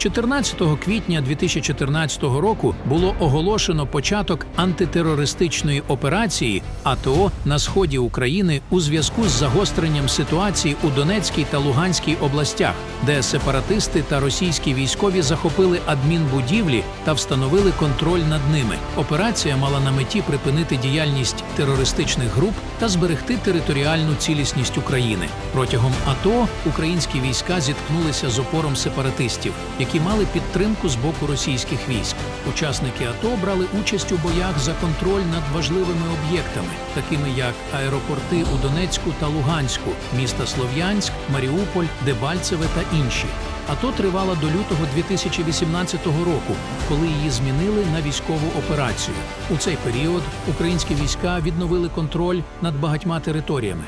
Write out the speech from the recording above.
14 квітня 2014 року було оголошено початок антитерористичної операції АТО на сході України у зв'язку з загостренням ситуації у Донецькій та Луганській областях, де сепаратисти та російські військові захопили адмінбудівлі та встановили контроль над ними. Операція мала на меті припинити діяльність терористичних груп та зберегти територіальну цілісність України. Протягом АТО українські війська зіткнулися з опором сепаратистів, які мали підтримку з боку російських військ. Учасники АТО брали участь у боях за контроль над важливими об'єктами, такими як аеропорти у Донецьку та Луганську, міста Слов'янськ, Маріуполь, Дебальцеве та інші. АТО тривала до лютого 2018 року, коли її змінили на військову операцію. У цей період українські війська відновили контроль над багатьма територіями.